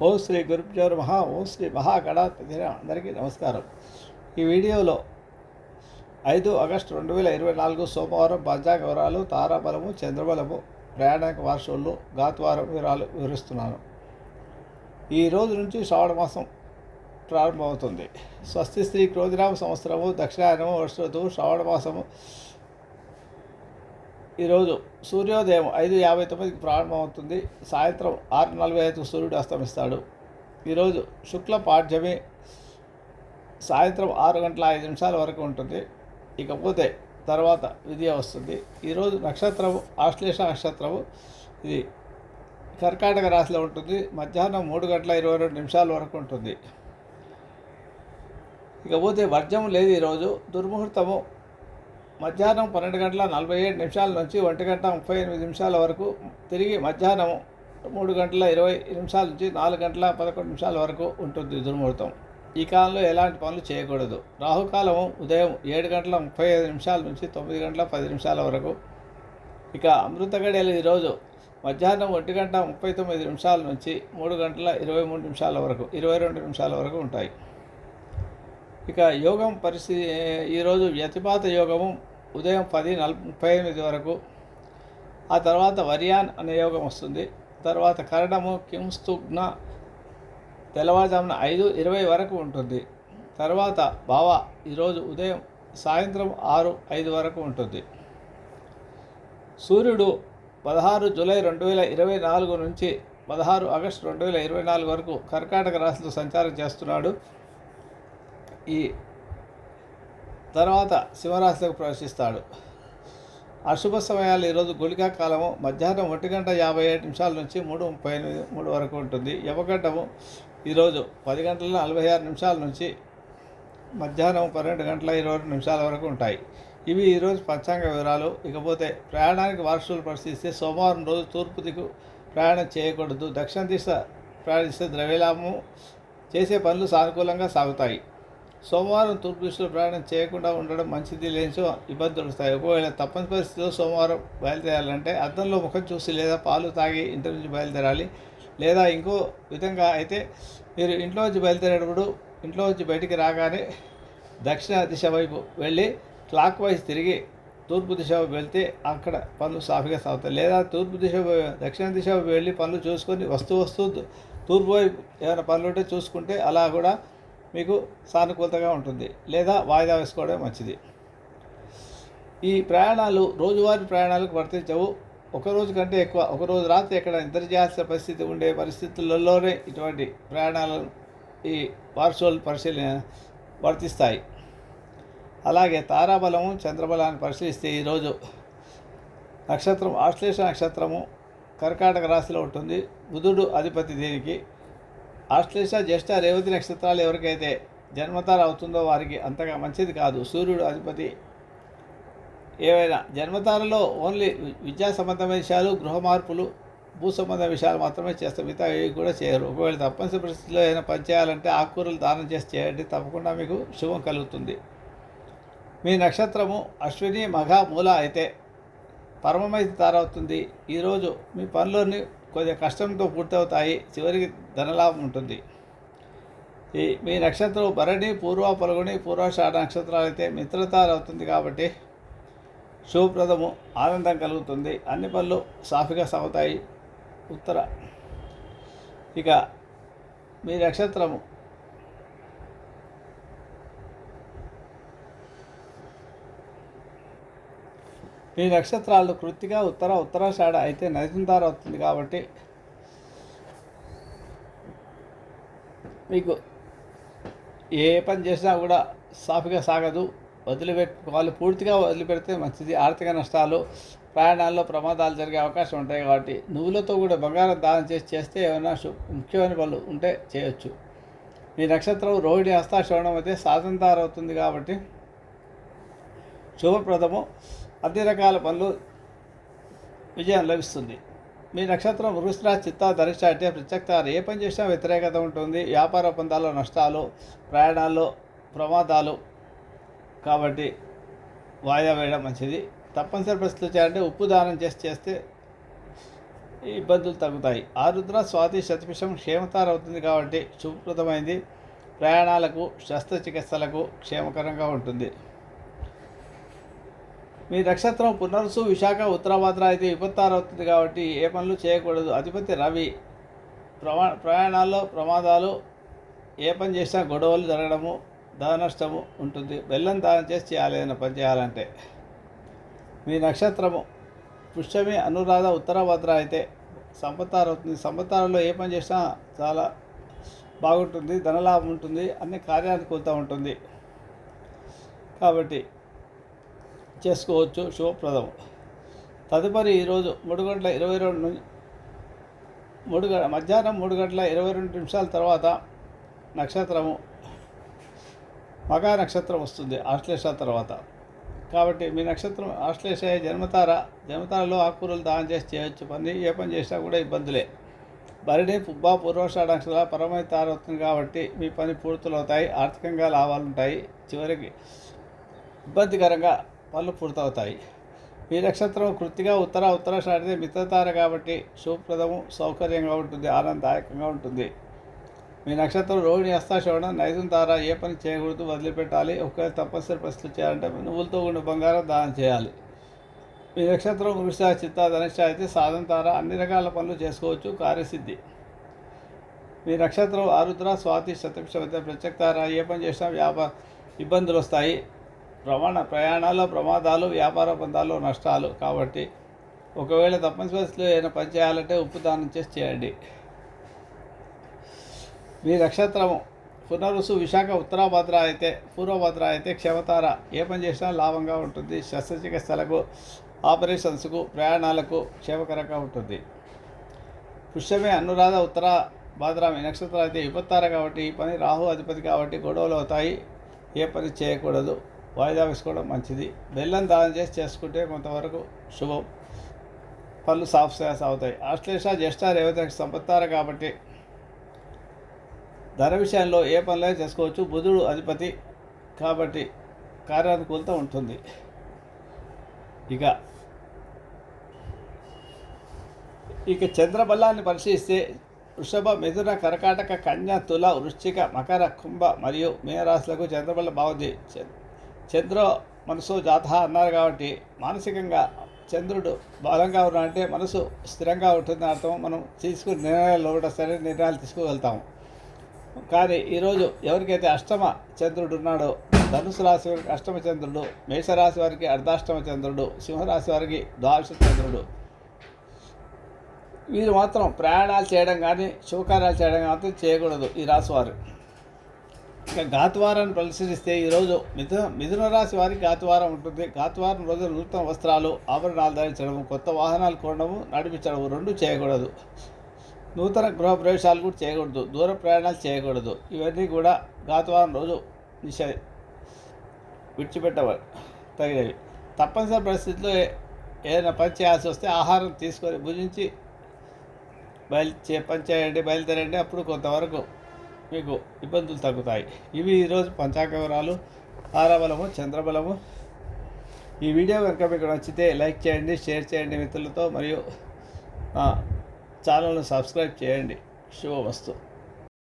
ఓం శ్రీ గురుప్యోర్ మహా ఓం శ్రీ మహాగణాధిపతి అందరికీ నమస్కారం. ఈ వీడియోలో ఐదు ఆగస్టు రెండు వేల ఇరవై నాలుగు సోమవారం పంచాంగ వివరాలు తారాబలము చంద్రబలము ప్రయాణిక వార్షులు గాత్వారం వివరాలు వివరిస్తున్నాను. ఈ రోజు నుంచి శ్రావణ మాసం ప్రారంభమవుతుంది. స్వస్తి శ్రీ క్రోధిరామ సంవత్సరము దక్షిణాయనము వర్ష శ్రావణ మాసము ఈరోజు సూర్యోదయం ఐదు యాభై తొమ్మిదికి ప్రారంభమవుతుంది. సాయంత్రం ఆరు నలభై ఐదుకు సూర్యుడు అస్తమిస్తాడు. ఈరోజు శుక్ల పాఠ్యమి సాయంత్రం ఆరు గంటల ఐదు నిమిషాల వరకు ఉంటుంది. ఇకపోతే తర్వాత విద్య వస్తుంది. ఈరోజు నక్షత్రము ఆశ్లేష నక్షత్రము ఇది కర్కాటక రాశిలో ఉంటుంది. మధ్యాహ్నం మూడు గంటల ఇరవై రెండు నిమిషాల వరకు ఉంటుంది. ఇకపోతే వర్జం లేదు ఈరోజు. దుర్ముహూర్తము మధ్యాహ్నం పన్నెండు గంటల నలభై ఏడు నిమిషాల నుంచి ఒంటి గంట ముప్పై ఎనిమిది నిమిషాల వరకు తిరిగి మధ్యాహ్నం మూడు గంటల ఇరవై నిమిషాల నుంచి నాలుగు గంటల పదకొండు నిమిషాల వరకు ఉంటుంది దుర్ముహూర్తం. ఈ కాలంలో ఎలాంటి పనులు చేయకూడదు. రాహుకాలం ఉదయం ఏడు గంటల ముప్పై ఐదు నిమిషాల నుంచి తొమ్మిది గంటల పది నిమిషాల వరకు. ఇక అమృత గడియలు ఈరోజు మధ్యాహ్నం ఒంటి గంట ముప్పై తొమ్మిది నిమిషాల నుంచి మూడు గంటల ఇరవై మూడు నిమిషాల వరకు ఇరవై రెండు నిమిషాల వరకు ఉంటాయి. ఇక యోగం పరిస్థితి ఈరోజు వ్యతిపాత యోగము ఉదయం పది నల్ ముప్పై ఎనిమిది వరకు. ఆ తర్వాత వరియాన్ అనే యోగం వస్తుంది. తర్వాత కరణము కింస్తుగ్న తెల్లవారుజామున ఐదు ఇరవై వరకు ఉంటుంది. తర్వాత బావ ఈరోజు ఉదయం సాయంత్రం ఆరు ఐదు వరకు ఉంటుంది. సూర్యుడు పదహారు జూలై రెండు వేల ఇరవై నాలుగు నుంచి పదహారు ఆగస్టు రెండు వేల ఇరవై నాలుగు వరకు కర్కాటక రాశిలో సంచారం చేస్తున్నాడు. ఈ తర్వాత శివరాశిలోకి ప్రవేశిస్తాడు. అశుభ సమయాలు ఈరోజు గుళికా కాలము మధ్యాహ్నం ఒంటి గంట యాభై ఏడు నిమిషాల నుంచి మూడు ముప్పై ఎనిమిది మూడు వరకు ఉంటుంది. యమగంటము ఈరోజు పది గంటల నలభై ఆరు నిమిషాల నుంచి మధ్యాహ్నం పన్నెండు గంటల ఇరవై నిమిషాల వరకు ఉంటాయి. ఇవి ఈరోజు పంచాంగ వివరాలు. ఇకపోతే ప్రయాణానికి వార్షులు పరిశీలిస్తే సోమవారం రోజు తూర్పు దిక్కు ప్రయాణం చేయకూడదు. దక్షిణ దిశ ప్రయాణిస్తే ద్రవ్యలాభము. చేసే పనులు సానుకూలంగా సాగుతాయి. సోమవారం తూర్పు దిశలో ప్రయాణం చేయకుండా ఉండడం మంచిది లేనిచో ఇబ్బందులు వస్తాయి. ఒకవేళ తప్పని పరిస్థితిలో సోమవారం బయలుదేరాలంటే అద్దంలో ముఖం చూసి లేదా పాలు తాగి ఇంటి నుంచి బయలుదేరాలి. లేదా ఇంకో విధంగా అయితే మీరు ఇంట్లో నుంచి బయలుదేరేటప్పుడు ఇంట్లో నుంచి బయటికి రాగానే దక్షిణ దిశ వైపు వెళ్ళి క్లాక్ వైజ్ తిరిగి తూర్పు దిశ వెళ్తే అక్కడ పనులు సాఫీగా సాగుతాయి. లేదా తూర్పు దిశ దక్షిణ దిశ వెళ్ళి పనులు చూసుకొని వస్తూ వస్తూ తూర్పు వైపు ఏమైనా పనులు ఉంటే చూసుకుంటే అలా కూడా మీకు సానుకూలతగా ఉంటుంది లేదా వాయిదా వేసుకోవడం మంచిది. ఈ ప్రయాణాలు రోజువారీ ప్రయాణాలకు వర్తించవు. ఒక రోజు కంటే ఎక్కువ ఒక రోజు రాత్రి ఎక్కడ నిద్ర చేయాల్సిన పరిస్థితి ఉండే పరిస్థితులలోనే ఇటువంటి ప్రయాణాలను ఈ వార్షువల్ పరిశీలన వర్తిస్తాయి. అలాగే తారాబలము చంద్రబలాన్ని పరిశీలిస్తే ఈరోజు నక్షత్రం ఆశ్లేష నక్షత్రము కర్కాటక రాశిలో ఉంటుంది. బుధుడు అధిపతి దీనికి? ఆశ్లేష జ్యేష్ఠ రేవతి నక్షత్రాలు ఎవరికైతే జన్మతార అవుతుందో వారికి అంతగా మంచిది కాదు. సూర్యుడు అధిపతి. ఏవైనా జన్మతారలో ఓన్లీ విద్యా సంబంధమైన విషయాలు గృహ మార్పులు భూ సంబంధ విషయాలు మాత్రమే చేస్తారు. మిగతా ఏవి కూడా చేయరు. ఒకవేళ తప్పనిసరి పరిస్థితిలో ఏదైనా పని చేయాలంటే ఆకుకూరలు దానం చేసి చేయండి. తప్పకుండా మీకు శుభం కలుగుతుంది. మీ నక్షత్రము అశ్విని మఘ మూల అయితే పరమమైతే తారవుతుంది. ఈరోజు మీ పనులన్నీ కొద్దిగా కష్టంతో పూర్తవుతాయి. చివరికి ధనలాభం ఉంటుంది. ఈ మీ నక్షత్రం భరణి పూర్వ పలుగుని పూర్వాషాఢ నక్షత్రాలు అయితే మిత్రతాలు అవుతుంది కాబట్టి శుభప్రదము ఆనందం కలుగుతుంది. అన్ని పనులు సాఫీగా సాగుతాయి. ఉత్తర. ఇక మీ నక్షత్రము మీ నక్షత్రాలు కృత్తిగా ఉత్తర ఉత్తరాషాఢ అయితే నైతుంతార అవుతుంది కాబట్టి మీకు ఏ పని చేసినా కూడా సాఫీగా సాగదు. వదిలిపెట్టుకోవాలి పూర్తిగా వదిలిపెడితే మంచిది. ఆర్థిక నష్టాలు ప్రయాణాల్లో ప్రమాదాలు జరిగే అవకాశం ఉంటాయి కాబట్టి నువ్వులతో కూడా బంగారం దానం చేసి చేస్తే ఏమైనా ముఖ్యమైన పనులు ఉంటే చేయొచ్చు. మీ నక్షత్రం రోహిణి హస్తాశ్రవణం అయితే స్వాతంత్రం కాబట్టి శుభప్రదము. అన్ని రకాల పనులు విజయం లభిస్తుంది. మీ నక్షత్రం వృష్ణ చిత్త ధరిష్ట అంటే ప్రత్యక్త ఏ పని చేసినా వ్యతిరేకత ఉంటుంది. వ్యాపార ఒప్పందాల్లో నష్టాలు ప్రయాణాల్లో ప్రమాదాలు కాబట్టి వాయిదా వేయడం మంచిది. తప్పనిసరి పరిస్థితులు చేయాలంటే ఉప్పు దానం చేసి చేస్తే ఇబ్బందులు తగ్గుతాయి. ఆరుద్ర స్వాతి శతపిషం క్షేమతార అవుతుంది కాబట్టి శుభప్రదమైంది. ప్రయాణాలకు శస్త్రచికిత్సలకు క్షేమకరంగా ఉంటుంది. మీ నక్షత్రం పునరుసు విశాఖ ఉత్తరాభద్ర అయితే విపత్తారు అవుతుంది కాబట్టి ఏ పనులు చేయకూడదు. అధిపతి రవి ప్రమా ప్రయాణాల్లో ప్రమాదాలు ఏ పని చేసినా గొడవలు జరగడము ధన నష్టము ఉంటుంది. బెల్లం దానం చేసి చేయాలి ఏదైనా పని చేయాలంటే. మీ నక్షత్రము పుష్యమి అనురాధ ఉత్తరాభద్ర అయితే సంపత్తారు అవుతుంది సంపత్తారులో ఏ పని చేసినా చాలా బాగుంటుంది ధనలాభం ఉంటుంది అన్ని కార్యానుకూలత ఉంటుంది. కాబట్టి చేసుకోవచ్చు. శుభప్రదం. తదుపరి ఈరోజు మూడు గంటల ఇరవై రెండు మూడు మధ్యాహ్నం మూడు గంటల ఇరవై రెండు నిమిషాల తర్వాత నక్షత్రము మగా నక్షత్రం వస్తుంది ఆశ్లేష తర్వాత. కాబట్టి మీ నక్షత్రం ఆశ్లేష జన్మతార జన్మతారలో ఆకుకూరలు దానం చేసి చేయొచ్చు. పని ఏ పని చేసినా కూడా ఇబ్బందులే. బరిడే పుబ్బా పూర్వషాఢ నక్షత్రాల పరమై తారవుతుంది కాబట్టి మీ పని పూర్తులవుతాయి. ఆర్థికంగా లాభాలు ఉంటాయి చివరికి ఇబ్బందికరంగా పనులు పూర్తవుతాయి. మీ నక్షత్రం కృతిగా ఉత్తర ఉత్తర ఉత్తరాషాఢితే మిత్రతార కాబట్టి సుప్రదము సౌకర్యంగా ఉంటుంది ఆనందదాయకంగా ఉంటుంది. మీ నక్షత్రం రోహిణి హస్తాశ్రవణం నైజం తార ఏ పని చేయకూడదు వదిలిపెట్టాలి. ఒకవేళ తప్పనిసరి పరిస్థితులు చేయాలంటే నువ్వులతో ఉండే బంగారం దానం చేయాలి. మీ నక్షత్రం వృష చిత్త ధనుష అయితే సాధన తార అన్ని రకాల పనులు చేసుకోవచ్చు కార్యసిద్ధి. మీ నక్షత్రం ఆరుద్ర స్వాతి శతభిష ప్రత్యక్తార ఏ పని చేసినా వ్యాపార ఇబ్బందులు వస్తాయి. ప్రమాణ ప్రయాణాల్లో ప్రమాదాలు వ్యాపార బంధాలు నష్టాలు. కాబట్టి ఒకవేళ తప్పనిసరిలో పరిస్థితుల్లో ఏదైనా పని చేయాలంటే ఉప్పు దానం చేసి చేయండి. మీ నక్షత్రము పునరుసు విశాఖ ఉత్తరాభద్ర అయితే పూర్వభద్ర అయితే క్షమతార. ఏ పని చేసినా లాభంగా ఉంటుంది. శస్త్రచికిత్సలకు ఆపరేషన్స్కు ప్రయాణాలకు క్షేమకరంగా ఉంటుంది. పుష్యమే అనురాధ ఉత్తర భాద్ర మీ నక్షత్రం అయితే విపత్తార కాబట్టి ఈ పని రాహు అధిపతి కాబట్టి గొడవలు అవుతాయి. ఏ పని చేయకూడదు. వాయిదా వేసుకోవడం మంచిది. బెల్లం దానం చేసి చేసుకుంటే కొంతవరకు శుభం. పనులు సాఫ్ అవుతాయి ఆశ్లేష జ్యేష్ఠ రేవతికి సంపత్తారు కాబట్టి ధర విషయంలో ఏ పనులైనా చేసుకోవచ్చు. బుధుడు అధిపతి కాబట్టి కార్యానుకూలత ఉంటుంది. ఇక ఇక చంద్రబలాన్ని పరిశీలిస్తే వృషభ మిథున కర్కాటక కన్య తుల వృశ్చిక మకర కుంభ మరియు మీనరాశులకు చంద్రబల బాగుంది చంద్రో మనసు జాత అన్నారు కాబట్టి మానసికంగా చంద్రుడు బలంగా ఉన్నాడంటే మనసు స్థిరంగా ఉంటుందని అర్థం. మనం తీసుకునే నిర్ణయాలు కూడా సరైన నిర్ణయాలు తీసుకోగలుగుతాము కానీ ఈరోజు ఎవరికైతే అష్టమ చంద్రుడు ఉన్నాడో ధనుసు రాశి వారికి అష్టమ చంద్రుడు మేషరాశి వారికి అర్ధాష్టమ చంద్రుడు సింహరాశి వారికి ద్వాదశ చంద్రుడు. వీరు మాత్రం ప్రయాణాలు చేయడం కానీ శుభకార్యాలు చేయడం కానీ చేయకూడదు ఈ రాశి వారు. ఇక గాత్వారాన్ని పరిశీలిస్తే ఈరోజు మిథున మిథున రాశి వారికి గాత్వారం ఉంటుంది. గాత్వారం రోజు నూతన వస్త్రాలు ఆభరణాలు ధరించడం కొత్త వాహనాలు కొనడము నడిపించడము రెండు చేయకూడదు. నూతన గృహ ప్రవేశాలు కూడా చేయకూడదు. దూర ప్రయాణాలు చేయకూడదు. ఇవన్నీ కూడా గాత్వారం రోజు నిషే విడిచిపెట్టవ తగినవి తప్పనిసరి పరిస్థితుల్లో ఏదైనా పని చేయాల్సి వస్తే ఆహారం తీసుకొని భుజించి బయలు చే పని చేయండి బయలుదేరండి. అప్పుడు కొంతవరకు మీకు ఇబ్బందులు తగ్గుతాయి. ఇవి ఈరోజు పంచాంగ వివరాలు. ఆరబలము చంద్రబలము. ఈ వీడియో కనుక మీకు నచ్చితే లైక్ చేయండి షేర్ చేయండి మిత్రులతో మరియు ఛానల్ను సబ్స్క్రైబ్ చేయండి. శుభమస్తు.